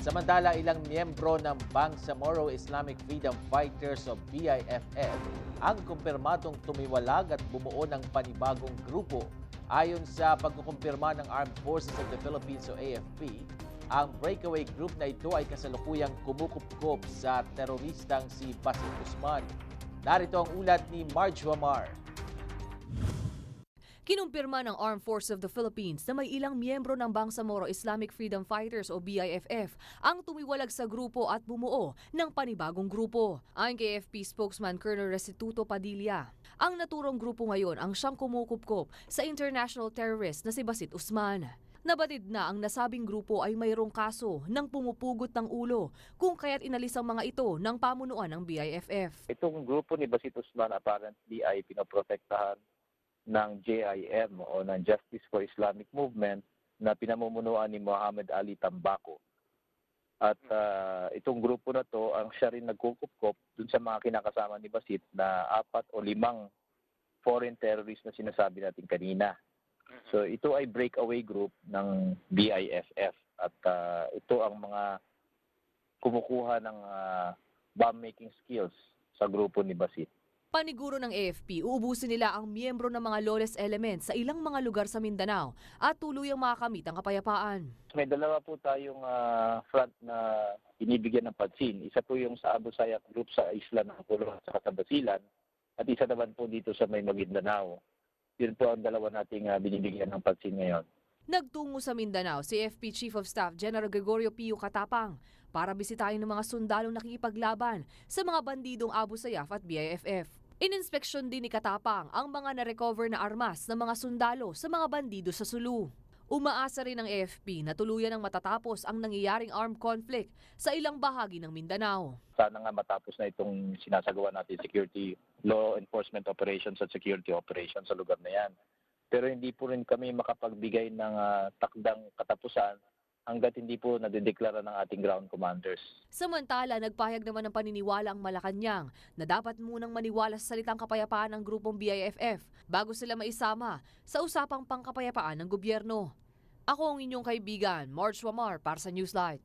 Samantala, ilang miyembro ng Bangsamoro Islamic Freedom Fighters o BIFF ang kumpirmadong tumiwalag at bumuo ng panibagong grupo. Ayon sa pagkukumpirma ng Armed Forces of the Philippines o AFP, ang breakaway group na ito ay kasalukuyang kumukupkop sa teroristang si Basit Guzman. Narito ang ulat ni Marge Wamar. Kinumpirma ng Armed Forces of the Philippines na may ilang miyembro ng Bangsamoro Islamic Freedom Fighters o BIFF ang tumiwalag sa grupo at bumuo ng panibagong grupo. Kay AFP spokesman Colonel Restituto Padilla, ang naturong grupo ngayon ang siyang kumukupkop sa international terrorist na si Basit Usman. Nabatid na ang nasabing grupo ay mayroong kaso ng pumupugot ng ulo kung kaya't inalis ang mga ito ng pamunuan ng BIFF. Itong grupo ni Basit Usman apparently ay pinoprotektahan ng JIM o ng Justice for Islamic Movement na pinamumunuan ni Muhammad Ali Tambako. At ah, itong grupo na to, ang siya rin nagkukupkop dun sa mga kinakasama ni Basit na apat o limang foreign terrorists na sinasabi natin kanina. So ito ay breakaway group ng BIFF at ah, ito ang mga kumukuha ng ah, bomb making skills sa grupo ni Basit. Paniguro ng AFP, uubusin nila ang miyembro ng mga lawless elements sa ilang mga lugar sa Mindanao at tuluyang makamit ang kapayapaan. May dalawa po tayong ah, front na binibigyan ng pansin. Isa po yung sa Abu Sayyaf group sa isla ng saka sa Basilan. At isa naman po dito sa may Maguindanao. Yun po ang dalawa nating ah, binibigyan ng pansin ngayon. Nagtungo sa Mindanao si AFP Chief of Staff General Gregorio Pio Katapang para bisitahin ng mga sundalong nakikipaglaban sa mga bandidong Abu Sayyaf at BIFF. Ininspeksyon din ni Katapang ang mga na-recover na armas ng mga sundalo sa mga bandido sa Sulu. Umaasa rin ng AFP na tuluyan ang matatapos ang nangyayaring armed conflict sa ilang bahagi ng Mindanao. Sana nga matapos na itong sinasagawa natin security law enforcement operations at security operations sa lugar na yan. Pero hindi po rin kami makapagbigay ng ah, takdang katapusan hanggat hindi po nadedeklara ng ating ground commanders. Samantala, nagpahayag naman ng paniniwala ang Malacanang na dapat munang maniwala sa salitang kapayapaan ng grupong BIFF bago sila maisama sa usapang pangkapayapaan ng gobyerno. Ako ang inyong kaibigan, Marge Wamar para sa Newslight.